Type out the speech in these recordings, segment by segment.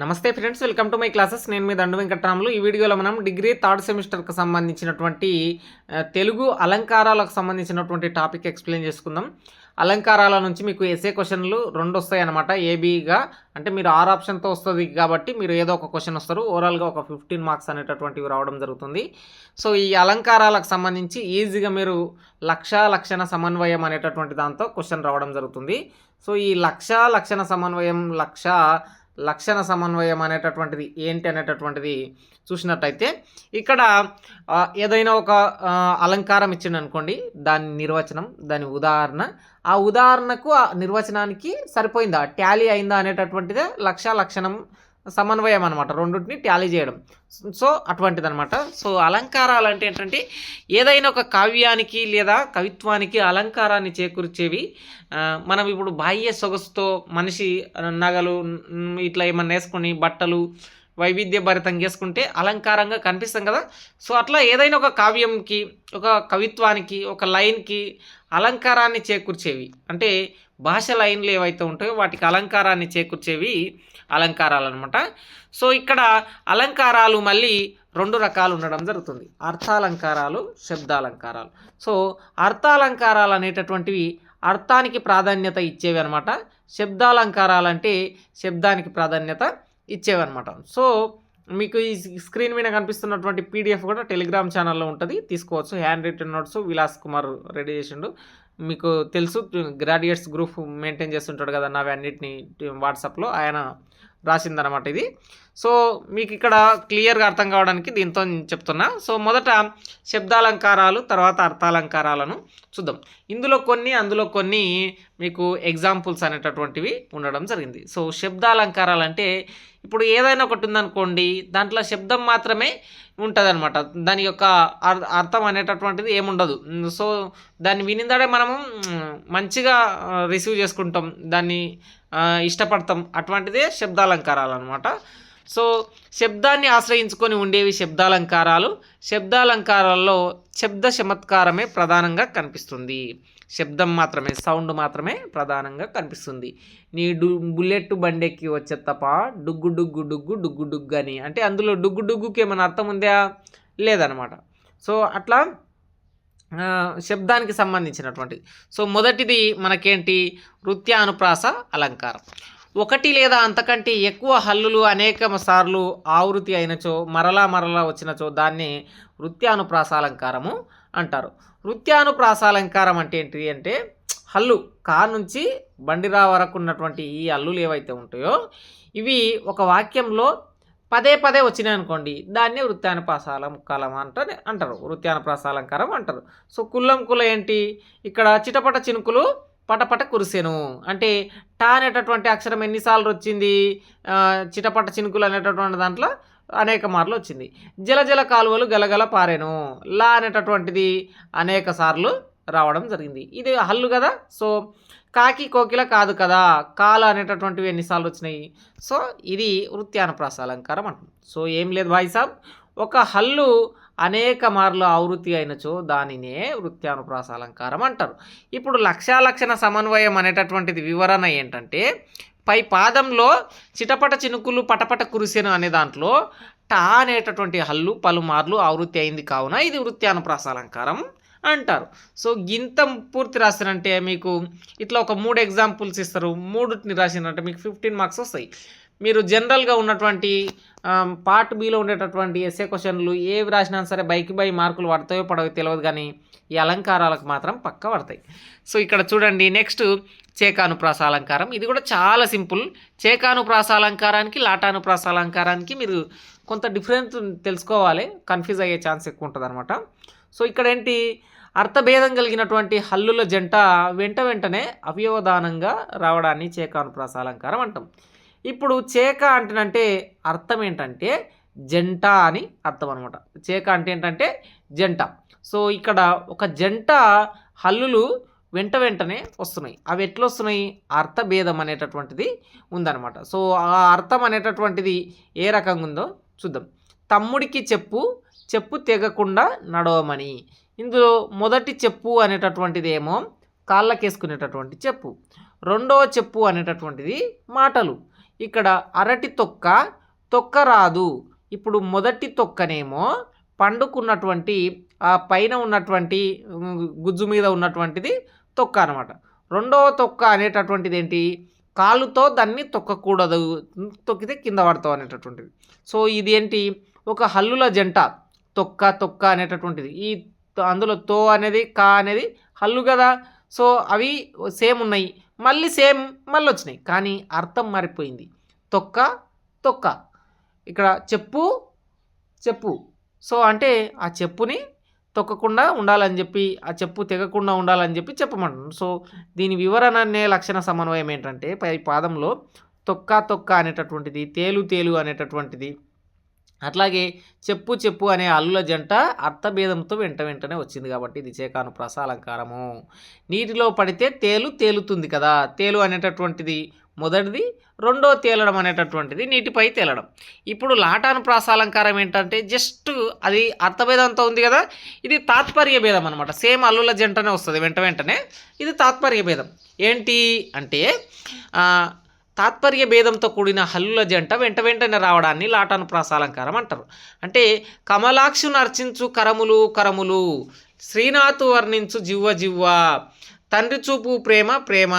నమస్తే friends welcome to my classes. నేను మీ దండు వెంకట్రాములు. ఈ వీడియోలో మనం డిగ్రీ థర్డ్ సెమిస్టర్కి సంబంధించినటువంటి తెలుగు అలంకారాలకు సంబంధించినటువంటి టాపిక్ ఎక్స్ప్లెయిన్ చేసుకుందాం. అలంకారాల నుంచి మీకు ఎస్ఏ క్వశ్చన్లు రెండు వస్తాయన్నమాట ఏబీగా అంటే మీరు ఆరు ఆప్షన్తో వస్తుంది కాబట్టి మీరు ఏదో ఒక క్వశ్చన్ వస్తారు. ఓవరాల్గా ఒక ఫిఫ్టీన్ మార్క్స్ అనేటటువంటివి రావడం జరుగుతుంది. సో ఈ అలంకారాలకు సంబంధించి ఈజీగా మీరు లక్ష లక్షణ సమన్వయం అనేటటువంటి దాంతో క్వశ్చన్ రావడం జరుగుతుంది. సో ఈ లక్ష లక్షణ సమన్వయం లక్ష లక్షణ సమన్వయం అనేటటువంటిది ఏంటి అనేటటువంటిది చూసినట్టయితే ఇక్కడ ఏదైనా ఒక అలంకారం ఇచ్చిండు అనుకోండి దాని నిర్వచనం దాని ఉదాహరణ. ఆ ఉదాహరణకు ఆ నిర్వచనానికి సరిపోయిందా ట్యాలీ అయిందా అనేటటువంటిదే లక్ష లక్షణం సమన్వయం అనమాట రెండింటిని ట్యాలీ చేయడం. సో అటువంటిది అనమాట సో అలంకారాలు అంటే ఏంటంటే ఏదైనా ఒక కావ్యానికి లేదా కవిత్వానికి అలంకారాన్ని చేకూర్చేవి మనం ఇప్పుడు బాహ్య సొగసుతో మనిషి నగలు ఇట్లా ఏమన్నా వేసుకొని బట్టలు వైవిధ్యభరితం చేసుకుంటే అలంకారంగా కనిపిస్తాం కదా. సో అట్లా ఏదైనా ఒక కావ్యంకి ఒక కవిత్వానికి ఒక లైన్కి అలంకారాన్ని చేకూర్చేవి. అంటే భాష లైన్లు ఏవైతే ఉంటాయో వాటికి అలంకారాన్ని చేకూర్చేవి అలంకారాలు అనమాట సో ఇక్కడ అలంకారాలు మళ్ళీ రెండు రకాలు ఉండడం జరుగుతుంది. అర్థాలంకారాలు శబ్దాలంకారాలు. సో అర్థాలంకారాలు అనేటటువంటివి అర్థానికి ప్రాధాన్యత ఇచ్చేవి అనమాట శబ్దాలంకారాలు అంటే శబ్దానికి ప్రాధాన్యత ఇచ్చేవి అనమాట సో మీకు ఈ స్క్రీన్ మీద కనిపిస్తున్నటువంటి పీడిఎఫ్ కూడా టెలిగ్రామ్ ఛానల్లో ఉంటుంది. తీసుకోవచ్చు. Handwritten notes Vilas Kumar ready చేసిండు. మీకు తెలుసు గ్రాడ్యుయేట్స్ గ్రూప్ మెయింటైన్ చేస్తుంటాడు కదా నావి అన్నిటిని వాట్సాప్లో ఆయన రాసిందనమాట ఇది. సో మీకు ఇక్కడ క్లియర్గా అర్థం కావడానికి దీంతో నేను చెప్తున్నా. సో మొదట శబ్దాలంకారాలు తర్వాత అర్థాలంకారాలను చూద్దాం. ఇందులో కొన్ని అందులో కొన్ని మీకు ఎగ్జాంపుల్స్ అనేటటువంటివి ఉండడం జరిగింది. సో శబ్దాలంకారాలు అంటే ఇప్పుడు ఏదైనా ఒకటి ఉందనుకోండి దాంట్లో శబ్దం మాత్రమే ఉంటుంది అనమాట దాని యొక్క అర్థం అనేటటువంటిది ఏముండదు. సో దాన్ని వినిందాడే మనము మంచిగా రిసీవ్ చేసుకుంటాం. దాన్ని ఇష్టపడతాం. అటువంటిదే శబ్దాలంకారాలు అనమాట సో శబ్దాన్ని ఆశ్రయించుకొని ఉండేవి శబ్దాలంకారాలు. శబ్దాలంకారాల్లో శబ్ద చమత్కారమే ప్రధానంగా కనిపిస్తుంది. శబ్దం మాత్రమే సౌండ్ మాత్రమే ప్రధానంగా కనిపిస్తుంది. నీ డు బుల్లెట్ బండెక్కి వచ్చే తప్ప డుగ్గు డుగ్గు డుగ్గు డుగ్గు డుగ్గు అని. అంటే అందులో డుగ్గు డుగ్గుకి ఏమైనా అర్థం ఉందా? లేదనమాట. సో అట్లా శబ్దానికి సంబంధించినటువంటి. సో మొదటిది మనకేంటి? నృత్యానుప్రాస అలంకారం. ఒకటి లేదా అంతకంటే ఎక్కువ హల్లులు అనేక సార్లు ఆవృతి అయినచో మరలా మరలా వచ్చినచో దాన్ని నృత్యానుప్రాస అలంకారము అంటారు. నృత్యానుప్రాస అలంకారం అంటే ఏంటి అంటే హల్లు కా నుంచి బండిరా వరకు ఉన్నటువంటి ఈ హల్లులు ఏవైతే ఉంటాయో ఇవి ఒక వాక్యంలో పదే పదే వచ్చినాయి అనుకోండి దాన్ని వృత్యానుప్రాసాలంకారం అంటే అంటారు. వృత్యానుప్రాసాలంకారం అంటారు. సో కుల్లం కుల ఏంటి? ఇక్కడ చిటపట చినుకులు పటపట కురిసెను. అంటే టా అనేటటువంటి అక్షరం ఎన్నిసార్లు వచ్చింది? చిటపట చినుకులు అనేటటువంటి దాంట్లో అనేక మార్లు వచ్చింది. జలజల కాలువలు గలగల పారెను. లా అనేటటువంటిది అనేక సార్లు రావడం జరిగింది. ఇది హల్లు కదా? సో కాకి కోకిల కాదు కదా? కాల అనేటటువంటివి ఎన్నిసార్లు వచ్చినాయి? సో ఇది వృత్యానుప్రాస అలంకారం అంటుంది సో ఏం లేదు భాయ్ సాబ్. ఒక హల్లు అనేక మార్లు ఆవృత్తి అయినచో దానినే వృత్యానుప్రాస అలంకారం అంటారు. ఇప్పుడు లక్ష్యాలక్షణ సమన్వయం అనేటటువంటిది వివరణ ఏంటంటే పై పాదంలో చిటపట చినుకులు పటపట కురిసెను అనే దాంట్లో టా అనేటటువంటి హల్లు పలుమార్లు ఆవృత్తి అయింది కావున ఇది వృత్యాన ప్రాసాలంకారం అంటారు. సో గింత పూర్తి రాసినంటే మీకు ఇట్లా ఒక మూడు ఎగ్జాంపుల్స్ ఇస్తారు. మూడుని రాసినంటే మీకు ఫిఫ్టీన్ మార్క్స్ వస్తాయి. మీరు జనరల్గా ఉన్నటువంటి పార్ట్ బిలో ఉండేటటువంటి ఎస్ఏ క్వశ్చన్లు ఏవి రాసినా సరే బైక్ బై మార్కులు పడతాయో పడవో తెలియదు కానీ ఈ అలంకారాలకు మాత్రం పక్క పడతాయి. సో ఇక్కడ చూడండి నెక్స్ట్ చేకానుప్రాస అలంకారం. ఇది కూడా చాలా సింపుల్. చేకానుప్రాస అలంకారానికి లాటానుప్రాస అలంకారానికి మీరు కొంత డిఫరెన్స్ తెలుసుకోవాలి. కన్ఫ్యూజ్ అయ్యే ఛాన్స్ ఎక్కువ ఉంటుంది అనమాట సో ఇక్కడ ఏంటి? అర్థభేదం కలిగినటువంటి హల్లుల జంట వెంట వెంటనే అవయవదానంగా రావడాన్ని చేకానుప్రాస అలంకారం అంటాం. ఇప్పుడు చేక అంటేనంటే అర్థం ఏంటంటే జంట అని అర్థం అనమాట చేక అంటే ఏంటంటే జంట. సో ఇక్కడ ఒక జంట హల్లులు వెంట వెంటనే వస్తున్నాయి. అవి ఎట్లా వస్తున్నాయి? అర్థభేదం అనేటటువంటిది ఉందన్నమాట. సో ఆ అర్థం అనేటటువంటిది ఏ రకంగా ఉందో చూద్దాం. తమ్ముడికి చెప్పు చెప్పు తెగకుండా నడవమని. ఇందులో మొదటి చెప్పు అనేటటువంటిది ఏమో కాళ్ళకేసుకునేటటువంటి చెప్పు. రెండవ చెప్పు అనేటటువంటిది మాటలు. ఇక్కడ అరటి తొక్క తొక్క రాదు. ఇప్పుడు మొదటి తొక్కనేమో పండుకున్నటువంటి ఆ పైన ఉన్నటువంటి గుజ్జు మీద ఉన్నటువంటిది తొక్క అనమాట రెండవ తొక్క అనేటటువంటిది ఏంటి కాలుతో దాన్ని తొక్కకూడదు. తొక్కితే కింద పడతావు అనేటటువంటిది. సో ఇది ఏంటి ఒక హల్లుల జంట. తొక్క తొక్క అనేటటువంటిది. ఈ అందులో తో అనేది కా అనేది హల్లు కదా. సో అవి సేమ్ ఉన్నాయి. మళ్ళీ సేమ్ మళ్ళీ వచ్చినాయి కానీ అర్థం మారిపోయింది. తొక్క తొక్క. ఇక్కడ చెప్పు చెప్పు. సో అంటే ఆ చెప్పుని తొక్కకుండా ఉండాలని చెప్పి ఆ చెప్పు తెగకుండా ఉండాలని చెప్పి చెప్పమంటున్నాను సో దీని వివరణ అనే లక్షణ సమన్వయం ఏంటంటే పై పాదంలో తొక్క తొక్క అనేటటువంటిది తేలు తేలు అనేటటువంటిది అట్లాగే చెప్పు చెప్పు అనే అల్లుల జంట అర్థభేదంతో వెంట వెంటనే వచ్చింది కాబట్టి ఇది చేకాను ప్రసాలంకారము నీటిలో పడితే తేలు తేలుతుంది కదా. తేలు అనేటటువంటిది మొదటిది రెండో తేలడం అనేటటువంటిది నీటిపై తేలడం. ఇప్పుడు లాటాను ప్రాసాలంకారం ఏంటంటే జస్ట్ అది అర్థభేదంతో ఉంది కదా. ఇది తాత్పర్య భేదం అనమాట సేమ్ అల్లుల జంటనే వస్తుంది వెంట వెంటనే. ఇది తాత్పర్య భేదం. ఏంటి అంటే తాత్పర్య భేదంతో కూడిన హల్లుల జంట వెంట వెంటనే రావడాన్ని లాటాను ప్రాసాలంకారం అంటారు. అంటే కమలాక్షు అర్చించు కరములు కరములు శ్రీనాథు వర్ణించు జివ్వ జివ్వ తండ్రి చూపు ప్రేమ ప్రేమ.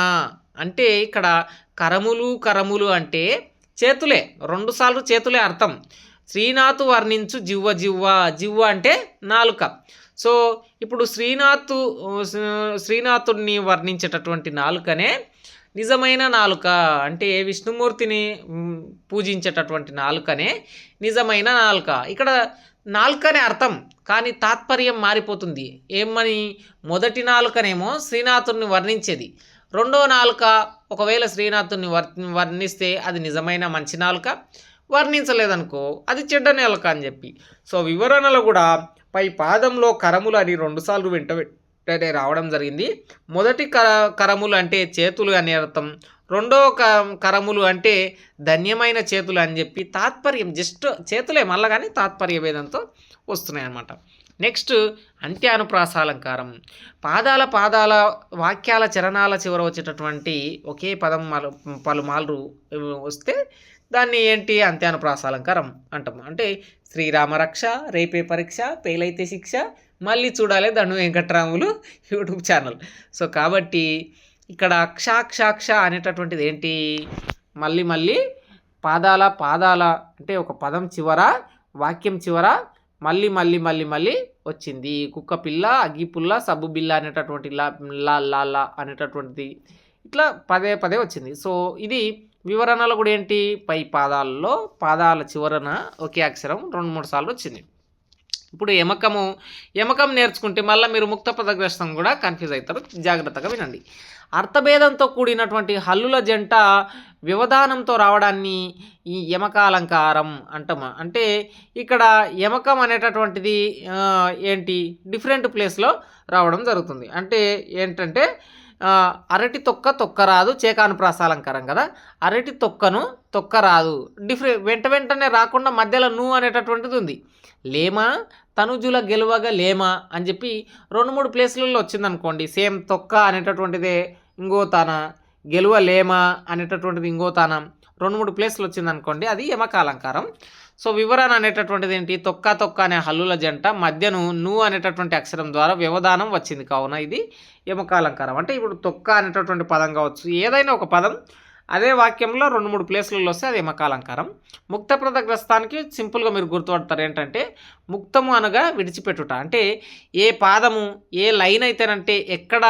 అంటే ఇక్కడ కరములు కరములు అంటే చేతులే రెండుసార్లు చేతులే అర్థం. శ్రీనాథు వర్ణించు జివ్వ జివ్వ జివ్వ అంటే నాలుక. సో ఇప్పుడు శ్రీనాథు శ్రీనాథుడిని వర్ణించేటటువంటి నాలుకనే నిజమైన నాలుక అంటే విష్ణుమూర్తిని పూజించేటటువంటి నాలుకనే నిజమైన నాలుక. ఇక్కడ నాలుక అనే అర్థం కానీ తాత్పర్యం మారిపోతుంది. ఏమని మొదటి నాలుకనేమో శ్రీనాథుడిని వర్ణించేది. రెండో నాలుక ఒకవేళ శ్రీనాథుడిని వర్ వర్ణిస్తే అది నిజమైన మంచి నాలుక? వర్ణించలేదనుకో అది చెడ్డ నాలుక అని చెప్పి. సో వివరణలో కూడా పై పాదంలో కరములు అని రెండుసార్లు వెంట రావడం జరిగింది. మొదటి కర కరములు అంటే చేతులు అనే అర్థం. రెండో క కరములు అంటే ధన్యమైన చేతులు అని చెప్పి తాత్పర్యం జస్ట్ చేతులే మళ్ళా కానీ తాత్పర్య భేదంతో వస్తున్నాయి అన్నమాట నెక్స్ట్ అంత్యానుప్రాసాలంకారం. పాదాల పాదాల వాక్యాల చరణాల చివర వచ్చేటటువంటి ఒకే పదం మలు పలుమార్లు వస్తే దాన్ని ఏంటి? అంత్యానుప్రాసాలంకారం అంటాం. అంటే శ్రీరామ రక్ష రేపే పరీక్ష పేలైతే శిక్ష మళ్ళీ చూడాలి Dandu Venkatramulu YouTube channel. So కాబట్టి ఇక్కడ అక్షాక్షాక్ష అనేటటువంటిది ఏంటి? మళ్ళీ మళ్ళీ పాదాల పాదాల అంటే ఒక పదం చివర వాక్యం చివర మళ్ళీ మళ్ళీ మళ్ళీ మళ్ళీ వచ్చింది. కుక్క పిల్ల అగ్గిపుల్ల సబ్బు బిల్ల అనేటటువంటి లా లా లా లా అనేటటువంటిది ఇట్లా పదే పదే వచ్చింది. సో ఇది వివరణలో కూడా ఏంటి? పై పాదాలలో పాదాల చివరన ఒకే అక్షరం రెండు మూడు సార్లు వచ్చింది. ఇప్పుడు యమకము యమకం నేర్చుకుంటే మళ్ళీ మీరు ముక్త పదగ్రస్తం కూడా కన్ఫ్యూజ్ అవుతారు. జాగ్రత్తగా వినండి. అర్థభేదంతో కూడినటువంటి హల్లుల జంట వ్యవధానంతో రావడాన్ని ఈ యమకాలంకారం అంటాము. అంటే ఇక్కడ యమకం అనేటటువంటిది ఏంటి? డిఫరెంట్ ప్లేస్లో రావడం జరుగుతుంది. అంటే ఏంటంటే అరటి తొక్క తొక్క రాదు చేకాను ప్రాసాలంకారం కదా. అరటి తొక్కను తొక్క రాదు డిఫరెంట్ వెంట వెంటనే రాకుండా మధ్యలో నువ్వు అనేటటువంటిది ఉంది. లేమా? తనుజుల గెలువగా లేమా? అని చెప్పి రెండు మూడు ప్లేస్లలో వచ్చిందనుకోండి. సేమ్ తొక్క అనేటటువంటిదే ఇంకో తాన గెలువ లేమా అనేటటువంటిది ఇంకో తాన రెండు మూడు ప్లేస్లు వచ్చిందనుకోండి అది యమకాలంకారం. సో వివరణ అనేటటువంటిది ఏంటి? తొక్క తొక్క అనే హల్లుల జంట మధ్యను ను అనేటటువంటి అక్షరం ద్వారా వ్యవధానం వచ్చింది కావున ఇది యమకాలంకారం. అంటే ఇప్పుడు తొక్క అనేటటువంటి పదం కావచ్చు. ఏదైనా ఒక పదం అదే వాక్యంలో రెండు మూడు ప్లేస్లలో వస్తే అది యమకాలంకారం ముక్తప్రదగ్రస్తానికి సింపుల్గా మీరు గుర్తుపడతారు ఏంటంటే ముక్తము అనగా విడిచిపెట్టుట. అంటే ఏ పాదము ఏ లైన్ అయితేనంటే ఎక్కడ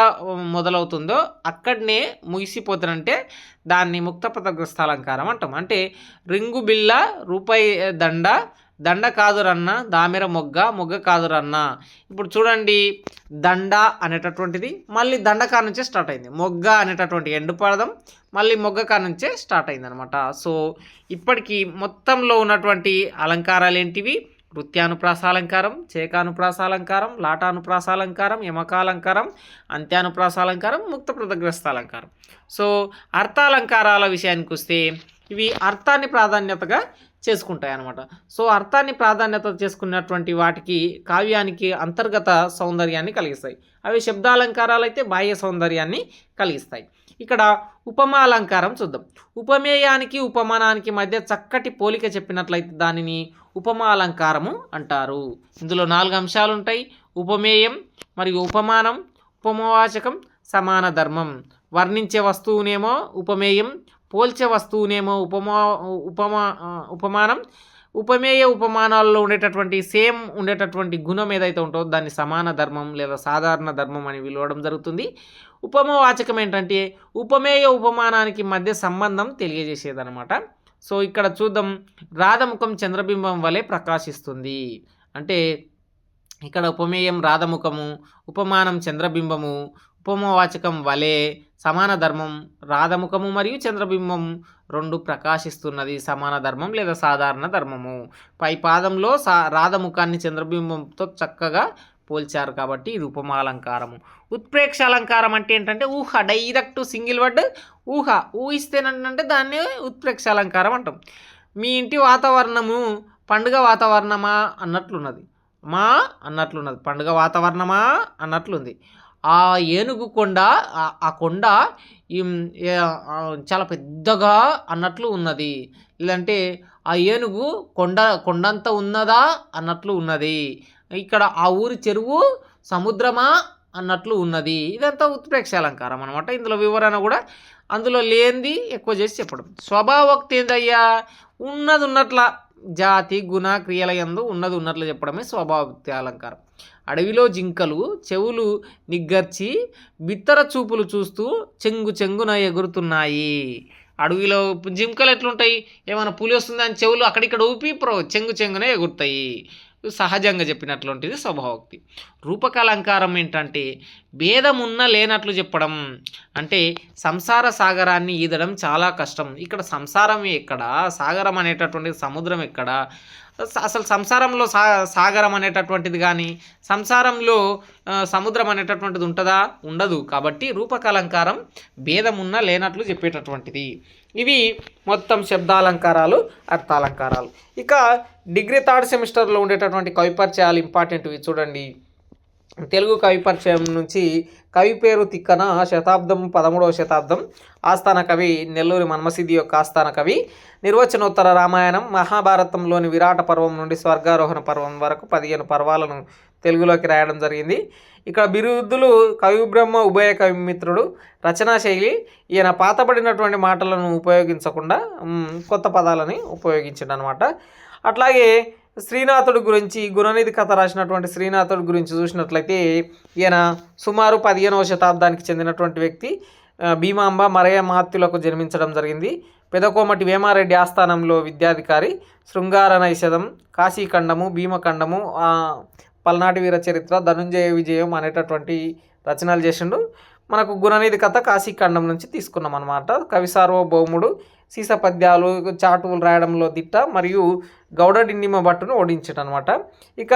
మొదలవుతుందో అక్కడనే ముగిసిపోతానంటే దాన్ని ముక్తపదగ్రస్త అలంకారం అంటాం. అంటే రింగు బిల్ల రూపాయి దండ దండ కాదురన్న దామెర మొగ్గ మొగ్గ కాదురన్న. ఇప్పుడు చూడండి దండ అనేటటువంటిది మళ్ళీ దండకా నుంచే స్టార్ట్ అయింది. మొగ్గ అనేటటువంటి ఎండు పదం మళ్ళీ మొగ్గకా నుంచే స్టార్ట్ అయింది అనమాట సో ఇప్పటికి మొత్తంలో ఉన్నటువంటి అలంకారాలు ఏంటివి నృత్యానుప్రాసాలంకారం చేకానుప్రాసాలంకారం లాటానుప్రాసాలంకారం యమకాలంకారం అంత్యానుప్రాసాలంకారం ముక్త అలంకారం. సో అర్థాలంకారాల విషయానికి వస్తే ఇవి అర్థాన్ని ప్రాధాన్యతగా చేసుకుంటాయి అన్నమాట సో అర్థాన్ని ప్రాధాన్యత చేసుకున్నటువంటి వాటికి కావ్యానికి అంతర్గత సౌందర్యాన్ని కలిగిస్తాయి. అవి శబ్దాలంకారాలు అయితే బాహ్య సౌందర్యాన్ని కలిగిస్తాయి. ఇక్కడ ఉపమాలంకారం చూద్దాం. ఉపమేయానికి ఉపమానానికి మధ్య చక్కటి పోలిక చెప్పినట్లయితే దానిని ఉపమాలంకారము అంటారు. ఇందులో నాలుగు అంశాలు ఉంటాయి. ఉపమేయం మరియు ఉపమానం ఉపమవాచకం సమాన ధర్మం. వర్ణించే వస్తువునేమో ఉపమేయం పోల్చే వస్తువునేమో ఉపమా ఉపమా ఉపమానం ఉపమేయ ఉపమానాల్లో ఉండేటటువంటి సేమ్ ఉండేటటువంటి గుణం ఏదైతే ఉంటుందో దాన్ని సమాన ధర్మం లేదా సాధారణ ధర్మం అని పిలవడం జరుగుతుంది. ఉపమవాచకం ఏంటంటే ఉపమేయ ఉపమానానికి మధ్య సంబంధం తెలియజేసేదన్నమాట. సో ఇక్కడ చూద్దాం. రాధముఖం చంద్రబింబం వలె ప్రకాశిస్తుంది. అంటే ఇక్కడ ఉపమేయం రాధముఖము ఉపమానం చంద్రబింబము ఉపమవాచకం వలె సమాన ధర్మం రాధముఖము మరియు చంద్రబింబం రెండు ప్రకాశిస్తున్నది. సమాన ధర్మం లేదా సాధారణ ధర్మము. పై పాదంలో సా రాధముఖాన్ని చంద్రబింబంతో చక్కగా పోల్చారు కాబట్టి ఇది ఉపమాలంకారము ఉత్ప్రేక్ష అలంకారం అంటే ఏంటంటే ఊహ డైరెక్ట్ సింగిల్ వర్డ్ ఊహ. ఊహిస్తేనంటే దాన్ని ఉత్ప్రేక్ష అలంకారం అంటాం. మీ ఇంటి వాతావరణము పండుగ వాతావరణమా అన్నట్లున్నది. మా అన్నట్లున్నది. పండుగ వాతావరణమా అన్నట్లుంది. ఆ ఏనుగు కొండ ఆ- కొండ చాలా పెద్దగా అన్నట్లు ఉన్నది. లేదంటే ఆ ఏనుగు కొండ కొండంత ఉన్నదా అన్నట్లు ఉన్నది. ఇక్కడ ఆ ఊరి చెరువు సముద్రమా అన్నట్లు ఉన్నది. ఇదంతా ఉత్ప్రేక్ష అలంకారం అనమాట ఇందులో వివరణ కూడా అందులో లేనిది ఎక్కువ చేసి చెప్పడం. స్వభావోక్తి ఏందయ్యా ఉన్నది ఉన్నట్ల జాతి గుణ క్రియల ఎందు ఉన్నది ఉన్నట్లు చెప్పడమే స్వభావోక్తి అలంకారం. అడవిలో జింకలు చెవులు నిగ్గర్చి బిత్తర చూపులు చూస్తూ చెంగు చెంగున ఎగురుతున్నాయి. అడవిలో జింకలు ఎట్లుంటాయి? ఏమైనా పులి వస్తుందని చెవులు అక్కడిక్కడ ఊపి ప్రో చెంగు చెంగున ఎగురుతాయి. సహజంగా చెప్పినట్లుంటిది స్వభావోక్తి. రూపకాలంకారం ఏంటంటే భేదమున్న లేనట్లు చెప్పడం. అంటే సంసార సాగరాన్ని ఈదడం చాలా కష్టం. ఇక్కడ సంసారం ఎక్కడ? సాగరం అనేటటువంటి సముద్రం ఎక్కడ? అసలు సంసారంలో సా సాగరం అనేటటువంటిది కానీ సంసారంలో సముద్రం అనేటటువంటిది ఉంటుందా? ఉండదు. కాబట్టి రూపకాలంకారం భేదమున్న లేనట్లు చెప్పేటటువంటిది. ఇవి మొత్తం శబ్దాలంకారాలు అర్థాలంకారాలు. ఇక డిగ్రీ థర్డ్ సెమిస్టర్లో ఉండేటటువంటి కవిపరిచయాలు ఇంపార్టెంట్ ఇవి చూడండి. తెలుగు కవి పరిచయం నుంచి కవి పేరు తిక్కన శతాబ్దం పదమూడవ శతాబ్దం ఆస్థాన కవి నెల్లూరి మన్మసిద్ధి యొక్క ఆస్థాన కవి. నిర్వచనోత్తర రామాయణం మహాభారతంలోని విరాట పర్వం నుండి స్వర్గారోహణ పర్వం వరకు పదిహేను పర్వాలను తెలుగులోకి రాయడం జరిగింది. ఇక్కడ బిరుదులు కవి బ్రహ్మ ఉభయ కవి మిత్రుడు రచనా శైలి ఈయన పాతబడినటువంటి మాటలను ఉపయోగించకుండా కొత్త పదాలని ఉపయోగించాడు అనమాట అట్లాగే శ్రీనాథుడు గురించి గుణనిధి కథ రాసినటువంటి శ్రీనాథుడి గురించి చూసినట్లయితే ఈయన సుమారు పదిహేనవ శతాబ్దానికి చెందినటువంటి వ్యక్తి భీమాంబ మరయమాత్యులకు జన్మించడం జరిగింది. పెదకోమటి వేమారెడ్డి ఆస్థానంలో విద్యాధికారి శృంగార నైషధం కాశీఖండము భీమఖండము పల్నాటి వీర చరిత్ర ధనుంజయ విజయం అనేటటువంటి రచనలు చేసిండు. మనకు గుణనిధి కథ కాశీఖండం నుంచి తీసుకున్నాం అనమాట కవి సార్వభౌముడు సీస పద్యాలు చాటువులు రాయడంలో దిట్ట మరియు గౌడ డిండిమ భట్టును ఓడించాడు అనమాట ఇక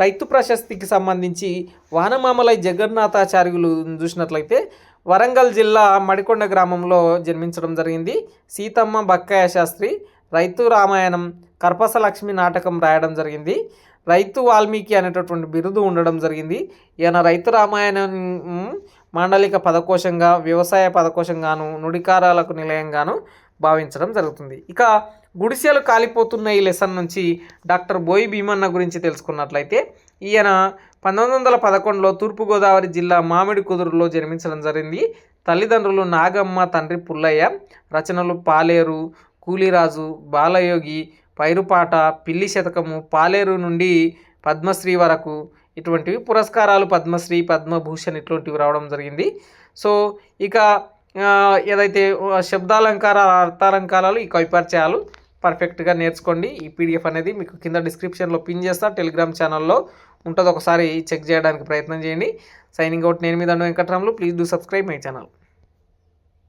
రైతు ప్రశస్తికి సంబంధించి వానమామలై జగన్నాథాచార్యులు చూసినట్లయితే వరంగల్ జిల్లా మడికొండ గ్రామంలో జన్మించడం జరిగింది. సీతమ్మ బక్కయ్య శాస్త్రి రైతు రామాయణం కర్పసలక్ష్మి నాటకం రాయడం జరిగింది. రైతు వాల్మీకి అనేటటువంటి బిరుదు ఉండడం జరిగింది. ఈయన రైతు రామాయణం మాండలిక పదకోశంగా వ్యవసాయ పదకోశంగాను నుడికారాలకు నిలయంగాను భావించడం జరుగుతుంది. ఇక గుడిసెలు కాలిపోతున్న ఈ లెసన్ నుంచి డాక్టర్ బోయి భీమన్న గురించి తెలుసుకున్నట్లయితే ఈయన పంతొమ్మిది వందల పదకొండులో తూర్పుగోదావరి జిల్లా మామిడి కుదురులో జన్మించడం జరిగింది. తల్లిదండ్రులు నాగమ్మ తండ్రి పుల్లయ్య రచనలు పాలేరు కూలిరాజు బాలయోగి పైరుపాట పిల్లి శతకము పాలేరు నుండి పద్మశ్రీ వరకు ఇటువంటివి పురస్కారాలు పద్మశ్రీ పద్మభూషణ్ ఇటువంటివి రావడం జరిగింది. సో ఇక ఏదైతే శబ్దాలంకార అర్థాలంకారాలు ఈ కైపరిచయాలు పర్ఫెక్ట్గా నేర్చుకోండి. ఈ పీడిఎఫ్ అనేది మీకు కింద డిస్క్రిప్షన్లో పిన్ చేస్తా టెలిగ్రామ్ ఛానల్లో ఉంటుంది. ఒకసారి చెక్ చేయడానికి ప్రయత్నం చేయండి. సైనింగ్ అవుట్ నేను మీద Venkatramulu. Please do subscribe my channel.